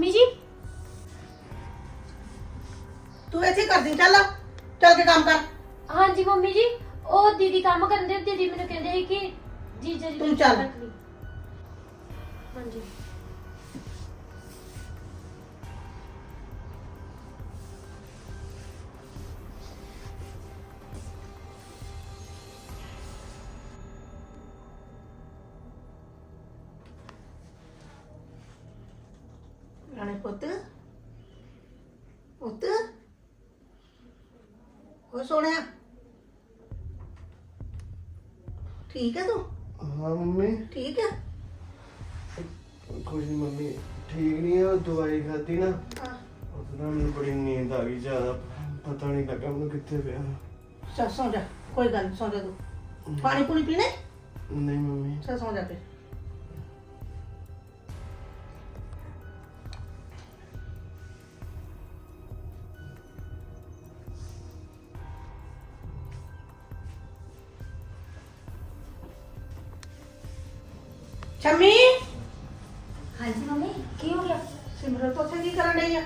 ਮੰਮੀ ਜੀ ਤੂੰ ਇੱਥੇ ਕਰਦੀ ਚੱਲ ਚੱਲ ਕੇ ਕੰਮ ਕਰ ਹਾਂਜੀ ਮੰਮੀ ਜੀ ਉਹ ਦੀਦੀ ਕੰਮ ਕਰਨ ਦੇ ਦੀਦੀ ਮੈਨੂੰ ਕਹਿੰਦੇ ਸੀ ਕਿ ਜੀਜਾ ਜੀ ਤੂੰ ਦਾ ਚੱਲ। ਰਾਣੇ ਪੁੱਤ ਪੁੱਤ ਉਹ ਸੋਹਣਿਆ ਠੀਕ ਹੈ ਤੂੰ ਹਾਂ ਮੰਮੀ ਠੀਕ ਹੈ ਕੁਝ ਨੀ ਮੰਮੀ ਠੀਕ ਨਹੀਂ ਆ ਦਵਾਈ ਖਾਧੀ ਨਾ। ਹਾਂ। ਉਹਦੇ ਨਾਲ ਮੈਨੂੰ ਬੜੀ ਨੀਂਦ ਆ ਗਈ ਜ਼ਿਆਦਾ। ਪਤਾ ਨਹੀਂ ਲੱਗਾ ਮੈਨੂੰ ਕਿੱਥੇ ਪਿਆ। ਚੱਲ ਸੌਂ ਜਾ। ਕੋਈ ਗੱਲ ਨੀ, ਸੌਂ ਜਾ ਤੂੰ। ਪਾਣੀ ਪੂਣੀ ਪੀਣਾ ਹੈ? ਨਹੀਂ ਮੰਮੀ। ਚੱਲ ਸੌਂ ਜਾ ਕੇ ਸ਼ਮੀ? ਹਾਂਜੀ ਮੰਮੀ ਕੀ ਹੋ ਗਿਆ? ਸਿਮਰਤ ਉੱਥੇ ਕੀ ਕਰਨ ਡਈ ਆ?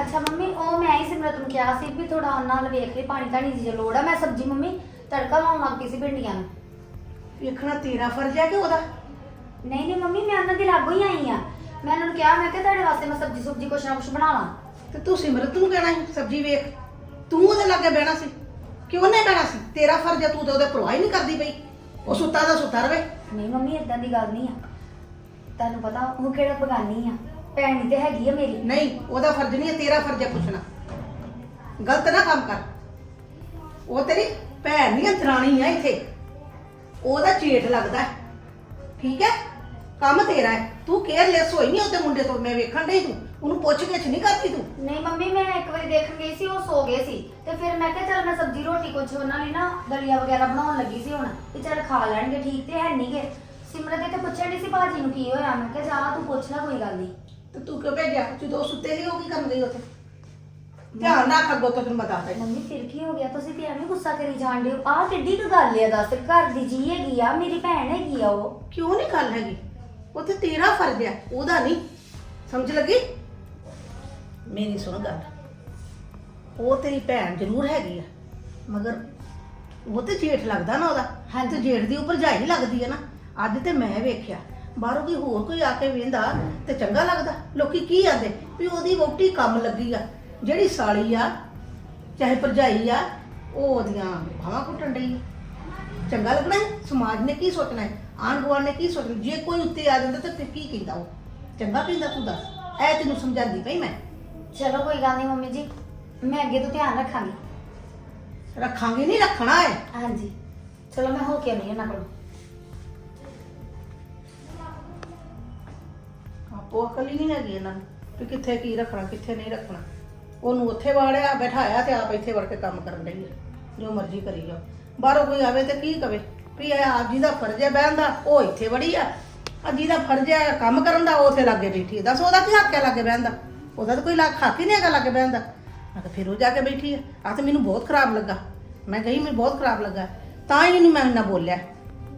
ਅੱਛਾ ਮੰਮੀ ਉਹ ਮੈਂ ਹੀ ਸਿਮਰਤ ਨੂੰ ਕਿਹਾ ਸੀ ਵੀ ਥੋੜਾ ਉਹਨਾਂ ਨਾਲ ਵੇਖ ਲਈ ਪਾਣੀ ਧਾਣੀ ਦੀ ਜੇ ਲੋੜ ਆ। ਮੈਂ ਸਬਜ਼ੀ ਮੰਮੀ ਤੜਕਾ ਲਾਉਣ ਲੱਗ ਪਈ ਸੀ ਭਿੰਡੀਆਂ ਨੂੰ। ਵੇਖਣਾ ਤੇਰਾ ਫਰਜ਼ ਹੈ ਕਿ ਉਹਦਾ? ਨਹੀਂ ਨਹੀਂ ਮੰਮੀ ਮੈਂ ਉਹਨਾਂ ਦੇ ਲਾਗੋਂ ਹੀ ਆਈ ਆ। ਮੈਂ ਉਹਨਾਂ ਨੂੰ ਕਿਹਾ ਮੈਂ ਕਿ ਤੁਹਾਡੇ ਵਾਸਤੇ ਮੈਂ ਸਬਜ਼ੀ ਸੁਬਜ਼ੀ ਕੁਛ ਨਾ ਕੁਛ ਬਣਾ ਲਾਂ। ਤੇ ਤੂੰ ਸਿਮਰਤ ਨੂੰ ਕਹਿਣਾ ਸੀ ਸਬਜ਼ੀ ਵੇਖ। ਤੂੰ ਉਹਦੇ ਲਾਗੇ ਬਹਿਣਾ ਸੀ। ਕਿ ਉਹਨੇ ਬਹਿਣਾ ਸੀ? ਤੇਰਾ ਫਰਜ਼ ਹੈ ਤੂੰ ਤਾਂ ਉਹਦੇ ਪਰਵਾਹ ਹੀ ਨਹੀਂ ਕਰਦੀ ਪਈ। ਉਹ ਸੁੱਤਾ ਦਾ ਸੁੱਤਾ ਰਵੇ। ਨਹੀਂ ਮੰਮੀ ਇਦਾਂ ਦੀ ਗੱਲ ਨਹੀਂ ਆ। ਤੁਹਾਨੂੰ ਪਤਾ ਉਹ ਕਿਹੜਾ ਬਗਾਨੀ ਆ। ਭੈਣ ਤੇ ਹੈਗੀ ਆ ਮੇਰੀ। ਨਹੀਂ, ਉਹਦਾ ਫਰਜ਼ ਨਹੀਂ ਹੈ ਤੇਰਾ ਫਰਜ਼ ਹੈ ਪੁੱਛਣਾ। ਗਲਤ ਨਾ ਕੰਮ ਕਰ। ਉਹ ਤੇਰੀ ਭੈਣ ਨਹੀਂ ਦਰਾਣੀ ਆ ਇੱਥੇ। ਉਹਦਾ ਚੇਟ ਲੱਗਦਾ ਹੈ। ਠੀਕ ਹੈ? ਕੰਮ ਤੇਰਾ ਹੈ। ਤੂੰ ਕੇਅਰਲੈਸ ਹੋਈ ਨਹੀਂ ਉਹਦੇ ਮੁੰਡੇ ਤੋਂ, ਮੈਂ ਵੇਖਣ ਡਈ ਤੂੰ। ਉਹਨੂੰ ਪੁੱਛ ਗਿੱਛ ਨਹੀਂ ਕਰਦੀ ਤੂੰ? ਨਹੀਂ ਮੰਮੀ ਮੈਂ ਇੱਕ ਵਾਰੀ ਦੇਖਣ ਗਈ ਸੀ ਉਹ ਸੋ ਗਏ ਸੀ। ਤੇ ਫਿਰ ਮੈਂ ਕਿਹਾ ਚਲ ਮੈਂ ਸਬਜ਼ੀ ਰੋਟੀ ਕੁਝ ਉਹਨਾਂ ਲਈ ਨਾ ਦਲੀਆ ਵਗੈਰਾ ਬਣਾਉਣ ਲੱਗੀ ਸੀ ਹੁਣ। ਵੀ ਚਲ ਖਾ ਲੈਣਗੇ ਠੀਕ ਤੇ ਹੈ ਨਹੀਂਗੇ ਸਿਮਰਤ ਦੇ ਤੇ ਪੁੱਛਣ ਡਈ ਸੀ ਭਾਜੀ ਨੂੰ ਕੀ ਹੋਇਆ? ਮੈਂ ਕਿਹਾ ਜਾ ਤੂੰ ਪੁੱਛ ਲੈ ਕੋਈ ਗੱਲ ਨਹੀਂ ਤੇ ਤੂੰ ਕਿਉਂ ਭੇਜਿਆ? ਜਦੋਂ ਉਹ ਸੁੱਤੇ ਸੀ ਉਹ ਕੀ ਕਰਨ ਗਈ ਉੱਥੇ? ਧਿਆਨ ਰੱਖ ਅੱਗੋਂ ਤੋਂ ਤੈਨੂੰ ਮੈਂ ਦੱਸਦਾ। ਈ। ਮੰਮੀ ਫਿਰ ਕੀ ਹੋ ਗਿਆ? ਤੁਸੀਂ ਤੇ ਐਵੇਂ ਗੁੱਸਾ ਕਰੀ ਜਾਂਦੇ ਹੋ। ਆਹ ਕਿੱਡੀ ਕੁ ਗੱਲ ਆ ਦੱਸ। ਘਰ ਦੀ ਜੀ ਹੈਗੀ ਆ ਮੇਰੀ ਭੈਣ ਹੈਗੀ ਆ ਉਹ। ਕਿਉਂ ਨਹੀਂ ਗੱਲ ਹੈਗੀ? ਉੱਥੇ ਤੇਰਾ ਫਰਜ਼ ਹੈ ਉਹਦਾ ਨਹੀਂ ਸਮਝ ਲੱਗੀ? ਮੇਰੀ ਸੁਣ ਗੱਲ। ਉਹ ਤੇਰੀ ਭੈਣ ਜ਼ਰੂਰ ਹੈਗੀ ਆ ਮਗਰ ਉਹ ਤੇ ਜੇਠ ਲੱਗਦਾ ਨਾ ਉਹਦਾ ਹਾਂਜੀ। ਤੇ ਜੇਠ ਦੀ ਉੱਪਰ ਜਾਈ ਲੱਗਦੀ ਹੈ ਨਾ ਅੱਜ ਤੇ ਮੈਂ ਵੇਖਿਆ ਬਾਹਰੋਂ ਕੋਈ ਹੋਰ ਕੋਈ ਆ ਕੇ ਵੇਂਦਾ ਤੇ ਚੰਗਾ ਲੱਗਦਾ। ਲੋਕੀ ਕੀ ਆਂਦੇ ਵੀ ਉਹਦੀ ਵੋਟੀ ਕੰਮ ਲੱਗੀ ਆ ਜਿਹੜੀ ਸਾਲੀ ਆ ਚਾਹੇ ਭਰਜਾਈ ਆ ਉਹ ਉਹਦੀਆਂ ਭਾਵਾਂ ਕੁੱਟਣ ਡਈ। ਆ। ਚੰਗਾ ਲੱਗਣਾ ਹੈ? ਸਮਾਜ ਨੇ ਕੀ ਸੋਚਣਾ ਹੈ? ਆਂਢ ਗੁਆਂਢ ਨੇ ਕੀ ਸੋਚਣਾ ਜੇ ਕੋਈ ਉੱਤੇ ਆ ਜਾਂਦਾ ਤਾਂ ਫਿਰ ਕੀ ਕਹਿੰਦਾ ਉਹ? ਚੰਗਾ ਕਹਿੰਦਾ ਤੂੰ ਦੱਸ ਐ ਤੈਨੂੰ ਸਮਝਾਉਂਦੀ ਪਈ ਮੈਂ। ਚਲੋ ਕੋਈ ਗੱਲ ਨਹੀਂ ਮੰਮੀ ਜੀ ਮੈਂ ਅੱਗੇ ਤੋਂ ਧਿਆਨ ਰੱਖਾਂਗੀ। ਰੱਖਾਂਗੇ ਨਹੀਂ ਰੱਖਣਾ ਹੈ। ਹਾਂਜੀ। ਚਲੋ ਮੈਂ ਹੋ ਕੇ ਆਉਂਦੀ ਹਾਂ ਉਹਨਾਂ ਕੋਲ। ਆਪੋ ਅਕਲ ਹੀ ਨਹੀਂ ਹੈਗੀ ਇਹਨਾਂ ਨੂੰ ਵੀ ਕਿੱਥੇ ਕੀ ਰੱਖਣਾ ਕਿੱਥੇ ਨਹੀਂ ਰੱਖਣਾ। ਉਹਨੂੰ ਉੱਥੇ ਵਾੜਿਆ ਬਿਠਾਇਆ ਤੇ ਆਪ ਇੱਥੇ ਵੜ ਕੇ ਕੰਮ ਕਰਨ ਹੈ। ਜੋ ਮਰਜ਼ੀ ਕਰੀ ਜਾਓ। ਬਾਹਰੋਂ ਕੋਈ ਆਵੇ ਤੇ ਕੀ ਕਵੇ ਵੀ ਇਹ ਆਪ ਜੀ ਦਾ ਫਰਜ਼ ਹੈ ਬਹਿਣ ਦਾ ਉਹ ਇੱਥੇ ਵੜੀ ਆ। ਆ ਜਿਹਦਾ ਫਰਜ਼ ਹੈ ਕੰਮ ਕਰਨ ਦਾ ਉਹ ਉੱਥੇ ਲਾਗੇ ਬੈਠੀ ਹੈ। ਦੱਸ ਉਹਦਾ ਕੀ ਹੱਕ ਹੈ ਲਾਗੇ ਬਹਿਣ ਦਾ? ਉਹਦਾ ਤਾਂ ਕੋਈ ਲਾ ਹੱਕ ਹੀ ਨਹੀਂ ਹੈਗਾ ਲਾਗੇ ਬਹਿਣ ਦਾ ਆ ਤਾਂ ਫਿਰ ਉਹ ਜਾ ਕੇ ਬੈਠੀ ਹੈ ਆ ਤਾਂ ਮੈਨੂੰ ਬਹੁਤ ਖਰਾਬ ਲੱਗਾ। ਮੈਂ ਗਈ ਮੈਨੂੰ ਬਹੁਤ ਖਰਾਬ ਲੱਗਾ। ਤਾਂ ਹੀ ਨਹੀਂ ਮੈਂ ਇੰਨਾ ਬੋਲਿਆ।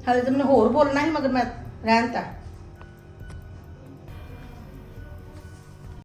ਹਾਲੇ ਤਾਂ ਮੈਨੂੰ ਹੋਰ ਬੋਲਣਾ ਸੀ, ਮਗਰ ਮੈਂ ਰਹਿਣ ਤਾ।